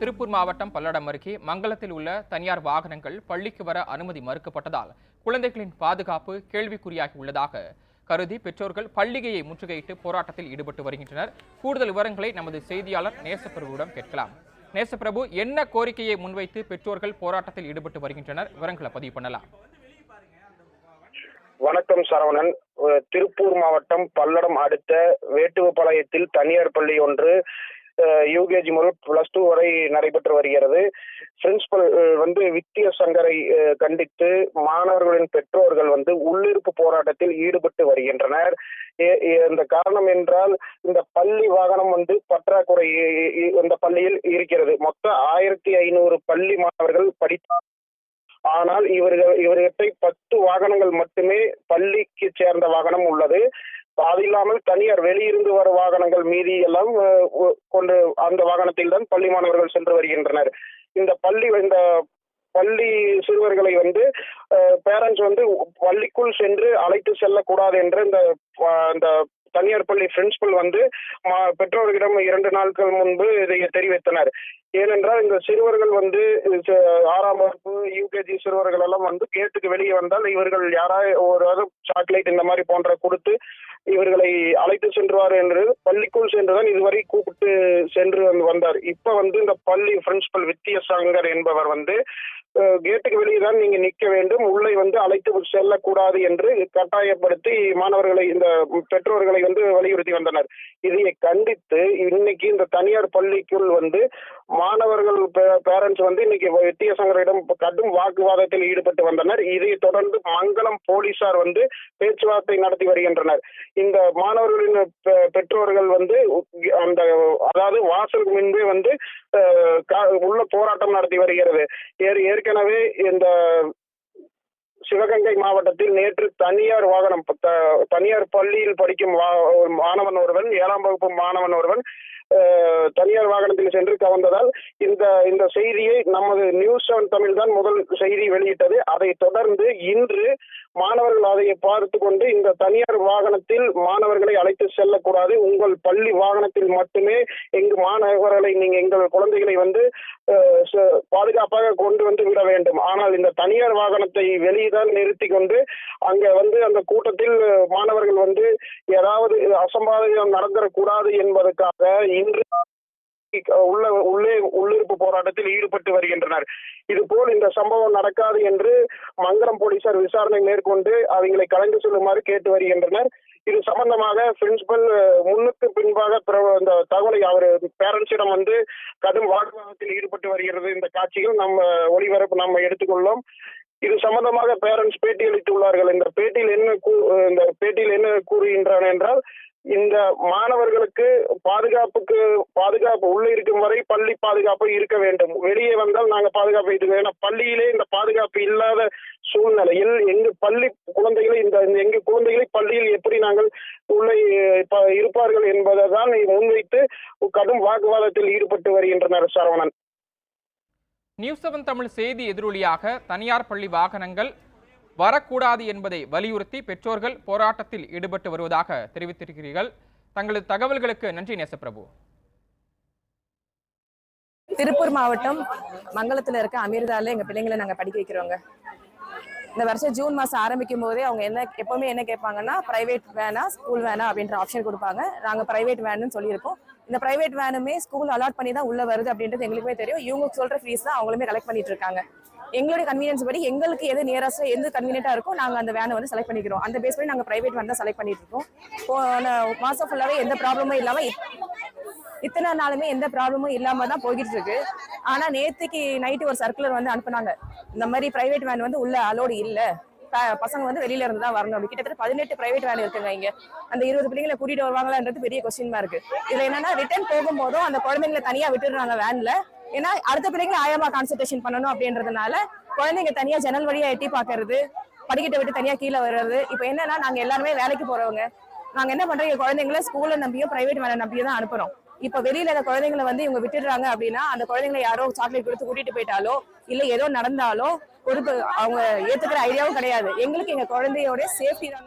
திருப்பூர் மாவட்டம் பல்லடம் அருகே மங்கலத்தில் உள்ள தனியார் வாகனங்கள் பள்ளிக்கு வர அனுமதி மறுக்கப்பட்டதால் குழந்தைகளின் பாதுகாப்பு கேள்விக்குறியாகி உள்ளதாக கருதி பெற்றோர்கள் பள்ளிகையை முற்றுகையிட்டு போராட்டத்தில் ஈடுபட்டு வருகின்றனர். கூடுதல் விவரங்களை நமது செய்தியாளர் நேசப்பிரபுவிடம் கேட்கலாம். நேசப்பிரபு என்ன கோரிக்கையை முன்வைத்து பெற்றோர்கள் போராட்டத்தில் ஈடுபட்டு வருகின்றனர்? விவரங்களை பதிவு பண்ணலாம். வணக்கம் சரவணன். திருப்பூர் மாவட்டம் பல்லடம் அடுத்த வேட்டுவப்பாளையத்தில் தனியார் பள்ளி ஒன்று யூகேஜி முதல் பிளஸ் டூ வரை நடைபெற்று வருகிறது. பிரின்சிபல் வந்து வித்திய சங்கரை கண்டித்து மாணவர்களின் பெற்றோர்கள் வந்து உள்ளிருப்பு போராட்டத்தில் ஈடுபட்டு வருகின்றனர். இந்த காரணம் என்றால் இந்த பள்ளி வாகனம் வந்து பற்றாக்குறை இந்த பள்ளியில் இருக்கிறது. மொத்தம் ஆயிரத்தி ஐநூறு பள்ளி மாணவர்கள் படித்தார் ஆனால் இவர்கள் இவர்கிட்ட பத்து வாகனங்கள் மட்டுமே பள்ளிக்கு சேர்ந்த வாகனம் உள்ளது. அது இல்லாமல் தனியார் வெளியிருந்து வரும் வாகனங்கள் மீதி எல்லாம் கொண்டு அந்த வாகனத்தில் தான் பள்ளி மாணவர்கள் சென்று வருகின்றனர். இந்த பள்ளி இந்த பள்ளி சிறுவர்களை வந்து பேரண்ட்ஸ் வந்து பள்ளிக்குள் சென்று அழைத்து செல்லக்கூடாது என்று இந்த இந்த தனியார் பள்ளி பிரின்சிபல் வந்து மா- பெற்றோர்களிடம் இரண்டு நாட்கள் முன்பு இதை தெரிவித்தனர். ஏனென்றால் இந்த சிறுவர்கள் வந்து ஆறாம் வகுப்பு யூகேஜி சிறுவர்கள் எல்லாம் வந்து கேட்டுக்கு வெளியே வந்தால் இவர்கள் யாராவது ஒரு சாக்லேட் இந்த மாதிரி போன்ற கொடுத்து இவர்களை அழைத்து சென்றுவார் என்று பள்ளிக்குள் சென்றுதான் இதுவரை கூப்பிட்டு சென்று வந்து வந்தார். இப்ப வந்து இந்த பள்ளி பிரின்சிபல் வித்திய சங்கர் என்பவர் வந்து கேட்டுக்கு வெளியே தான் நீங்க நிக்க வேண்டும். உள்ளே வந்து அழைத்து செல்லக்கூடாது என்று கட்டாயப்படுத்தி மாணவர்களை இந்த பெற்றோர்களை வந்து வலியுறுத்தி வந்தனர். இதை கண்டித்து இன்னைக்கு இந்த தனியார் பள்ளிக்குள் வந்து மாணவர்கள் பேரண்ட்ஸ் வந்து இன்னைக்கு வித்தியாசங்களிடம் கடும் வாக்குவாதத்தில் ஈடுபட்டு வந்தனர். இதை தொடர்ந்து மங்களம் போலீசார் வந்து பேச்சுவார்த்தை நடத்தி வருகின்றனர். இந்த மாணவர்களின் பெ- பெற்றோர்கள் வந்து அந்த அதாவது வாசலுக்கு முன்பே வந்து கா- உள்ள போராட்டம் நடத்தி வருகிறது. ஏற்கனவே ஏற்கனவே இந்த சிவகங்கை மாவட்டத்தில் நேற்று தனியார் வாகனம் தனியார் பள்ளியில் படிக்கும் மாணவன் ஒருவன் ஏழாம் வகுப்பு மாணவன் ஒருவன் தனியார் வாகனத்தில் சென்று கவர்ந்ததால் இந்த இந்த செய்தியை நமது நியூஸ் செவன் தமிழ் தான் முதல் செய்தி வெளியிட்டது. அதை தொடர்ந்து இன்று மாணவர்கள் அதை பார்த்து கொண்டு இந்த தனியார் வாகனத்தில் மாணவர்களை அழைத்து செல்லக்கூடாது. உங்கள் பள்ளி வாகனத்தில் மட்டுமே எங்கு மாணவர்களை நீங்க எங்கள் குழந்தைகளை வந்து ச- பாதுகாப்பாக கொண்டு வந்து விட வேண்டும். ஆனால் இந்த தனியார் வாகனத்தை வெளியேதான் நிறுத்தி கொண்டு அங்க வந்து அந்த கூட்டத்தில் மாணவர்கள் வந்து ஏதாவது அசம்பாவிதம் நடந்துடக்கூடாது என்பதற்காக இன்று உள்ள உள்ளே உள்ளிருப்பு போராட்டத்தில் ஈடுபட்டு வருகின்றனர். இது போல் இந்த சம்பவம் நடக்காது என்று மங்கலம் போலீசார் விசாரணை மேற்கொண்டு அவங்களை கலந்து செல்லுமாறு கேட்டு வருகின்றனர். இது சம்பந்தமாக பிரின்சிபல் முன்னுக்கு பின்பாக இந்த தகவலை அவர் பேரண்ட்ஸிடம் வந்து கடும் வாக்குவாதத்தில் ஈடுபட்டு வருகிறது. இந்த காட்சிகள் நம்ம ஒளிபரப்பு நம்ம எடுத்துக்கொள்ளோம். இது சம்பந்தமாக பேரண்ட்ஸ் பேட்டி அளித்துள்ளார்கள். இந்த பேட்டியில் என்ன கூ- இந்த பேட்டியில் என்ன கூறுகின்றன என்றால் இந்த மாணவர்களுக்கு பாதுகாப்புக்கு பாதுகாப்பு உள்ள இருக்கும் வரை பள்ளி பாதுகாப்பு இருக்க வேண்டும். வெளியே வந்தால் நாங்கள் பாதுகாப்பு இது ஏன்னா பள்ளியிலே இந்த பாதுகாப்பு இல்லாத சூழ்நிலையில் எங்க பள்ளி குழந்தைகளை இந்த இந்த எங்க குழந்தைகளை பள்ளியில் எப்படி நாங்கள் உள்ளே இருப்பார்கள் என்பதை தான் முன்வைத்து கடும் வாக்குவாதத்தில் ஈடுபட்டு வருகின்றனர் சரவணன். நியூஸ் செவன் தமிழ் செய்தி எதிரொலியாக தனியார் பள்ளி வாகனங்கள் வரக்கூடாது என்பதை வலியுறுத்தி பெற்றோர்கள் போராட்டத்தில் ஈடுபட்டு வருவதாக தெரிவித்திருக்கிறீர்கள். தங்களது தகவல்களுக்கு நன்றி நேசப்பிரபு. திருப்பூர் மாவட்டம் மங்களத்துல இருக்க அமிர்தால எங்க பிள்ளைங்களை நாங்க படிக்க வைக்கிறோங்க. இந்த வருஷம் ஜூன் மாசம் ஆரம்பிக்கும் போதே அவங்க என்ன எப்பவுமே என்ன கேட்பாங்கன்னா பிரைவேட் வேனா ஸ்கூல் வேனா அப்படின்ற ஆப்ஷன் கொடுப்பாங்க. நாங்க பிரைவேட் வேனு சொல்லியிருக்கோம். இந்த பிரைவேட் வேனுமே ஸ்கூல் அலாட் பண்ணி தான் உள்ள வருது அப்படின்றது எங்களுக்குமே தெரியும். இவங்க சொல்ற ஃபீஸ் தான் அவங்களுமே கலெக்ட் பண்ணிட்டு இருக்காங்க. எங்களுடைய கன்வீனியன்ஸ் படி எங்களுக்கு எது நியரஸ்ட் எது கன்வீனியன்ட்டா இருக்கோ நாங்கள் அந்த வேனை வந்து செலக்ட் பண்ணிக்கிறோம். அந்த பேஸ் பண்ணி நாங்கள் ப்ரைவேட் வேன் தான் செலக்ட் பண்ணிட்டு இருக்கோம் போன மாசம் ஃபுல்லாவே எந்த ப்ராப்ளமும் இல்லாம இத்தனை நாளுமே எந்த ப்ராப்ளமும் இல்லாம தான் போய்கிட்டு இருக்கு ஆனா நேத்துக்கு நைட்டு ஒரு சர்க்குலர் வந்து அனுப்புனாங்க. இந்த மாதிரி ப்ரைவேட் வேன் வந்து உள்ள அலோடு இல்ல. ப- பசங்க வந்து வெளியில இருந்து தான் வரணும் கிட்டத்தட்ட பதினெட்டு பிரைவேட் வேன் இருக்குங்க இங்க. அந்த இருபது பிள்ளைங்களை கூட்டிட்டு வருவாங்களான்றது பெரிய கொஸ்டின் இருக்கு இதுல என்னன்னா ரிட்டர்ன் போகும்போதும் அந்த குழந்தைங்களை தனியா விட்டுடுறாங்க வேன்ல ஏன்னா அடுத்த பிள்ளைங்களை ஆயமா கான்சன்ட்ரேஷன் பண்ணணும் அப்படின்றதுனால குழந்தைங்க தனியா ஜன்னல் வழியா எட்டி பாக்குறது படிக்கட்டை விட்டு தனியா கீழே வர்றது. இப்போ என்னன்னா நாங்க எல்லாருமே வேலைக்கு போறவங்க. நாங்க என்ன பண்றோம் எங்க குழந்தைங்களை ஸ்கூல்ல நம்பியும் பிரைவேட் வேலை நம்பியும் தான் அனுப்புறோம். இப்ப வெளியில அந்த குழந்தைங்களை வந்து இவங்க விட்டுடுறாங்க அப்படின்னா அந்த குழந்தைங்களை யாரோ சாக்லேட் கொடுத்து கூட்டிட்டு போயிட்டாலோ இல்ல ஏதோ நடந்தாலோ ஒரு அவங்க ஏத்துக்கிற ஐடியாவும் கிடையாது. எங்களுக்கு எங்க குழந்தையோட சேஃப்டி தான்